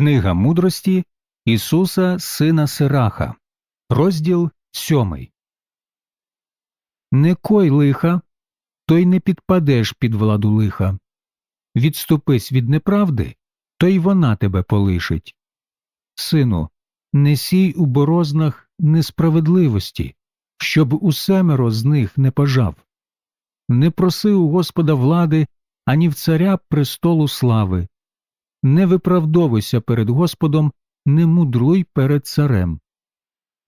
Книга мудрості Ісуса Сина Сираха, розділ сьомий. Не кой лиха, то й не підпадеш під владу лиха. Відступись від неправди, то й вона тебе полишить. Сину, не сій у борознах несправедливості, щоб у семеро з них не пожав. Не проси у Господа влади, ані в царя престолу слави. Не виправдовуйся перед Господом, не мудруй перед царем.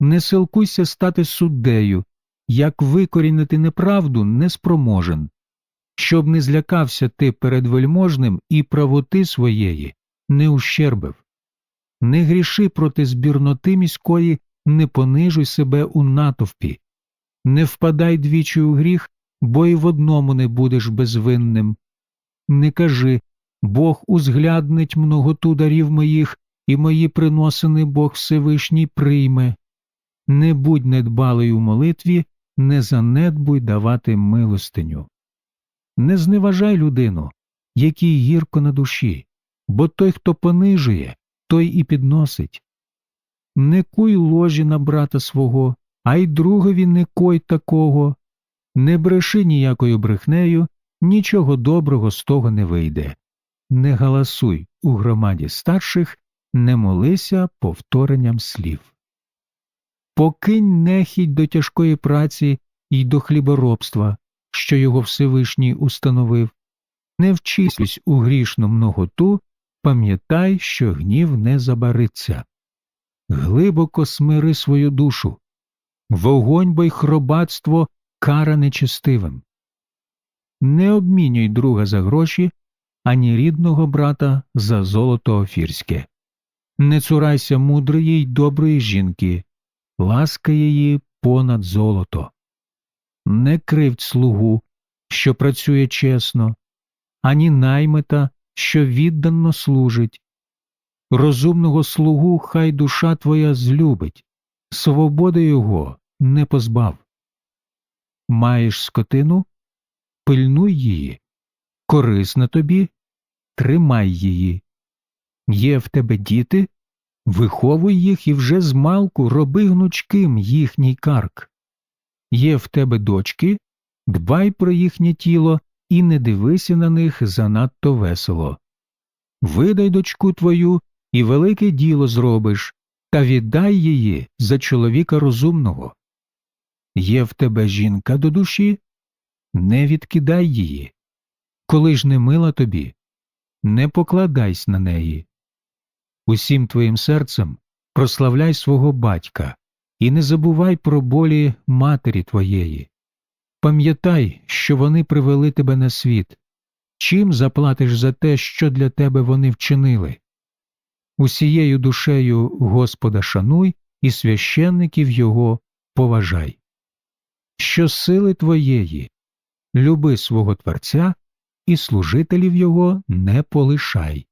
Не силкуйся стати суддею, як викорінити неправду неспроможен. Щоб не злякався ти перед вельможним і правоти своєї не ущербив. Не гріши проти збірноти міської, не понижуй себе у натовпі. Не впадай двічі у гріх, бо й в одному не будеш безвинним. Не кажи Бог узгляднить многоту дарів моїх, і мої приносини Бог Всевишній прийме. Не будь недбалий у молитві, не занедбуй давати милостиню. Не зневажай людину, якій гірко на душі, бо той, хто понижує, той і підносить. Не куй ложі на брата свого, а й другові не кой такого. Не бреши ніякою брехнею, нічого доброго з того не вийде. Не галасуй у громаді старших, не молися повторенням слів. Покинь нехідь до тяжкої праці й до хліборобства, що його Всевишній установив. Не вчислюсь у грішну многоту, пам'ятай, що гнів не забариться. Глибоко смири свою душу, вогонь бо й хробатство кара нечестивим. Не обмінюй друга за гроші, ані рідного брата за золото офірське. Не цурайся мудрої й доброї жінки, ласка її понад золото. Не кривдь слугу, що працює чесно, ані наймита, що віддано служить. Розумного слугу хай душа твоя злюбить, свободи його не позбав. Маєш скотину, пильнуй її, корисна тобі, тримай її. Є в тебе діти, виховуй їх і вже змалку роби гнучким їхній карк. Є в тебе дочки, дбай про їхнє тіло і не дивися на них занадто весело. Видай дочку твою і велике діло зробиш, та віддай її за чоловіка розумного. Є в тебе жінка до душі, не відкидай її. Коли ж не мила тобі, не покладайся на неї. Усім твоїм серцем прославляй свого батька і не забувай про болі матері твоєї. Пам'ятай, що вони привели тебе на світ. Чим заплатиш за те, що для тебе вони вчинили? Усією душею Господа шануй і священників Його поважай. Що сили твоєї, люби свого Творця і служителів Його не полишай.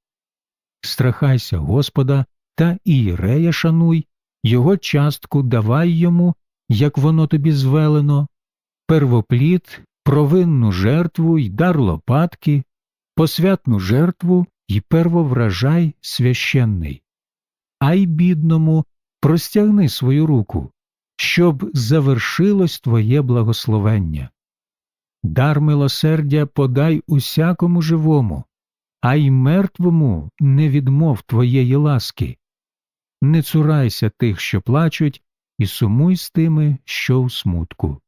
Страхайся Господа та ієрея шануй, його частку давай йому, як воно тобі звелено, первоплід, провинну жертву й дар лопатки, посвятну жертву й первовражай священний. А й бідному простягни свою руку, щоб завершилось твоє благословення. Дар милосердя подай усякому живому, а й мертвому не відмов твоєї ласки. Не цурайся тих, що плачуть, і сумуй з тими, що у смутку.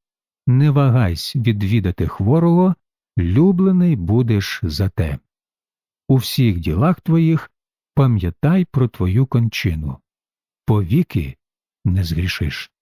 Не вагайсь відвідати хворого, люблений будеш за те. У всіх ділах твоїх пам'ятай про твою кончину. Повіки не згрішиш.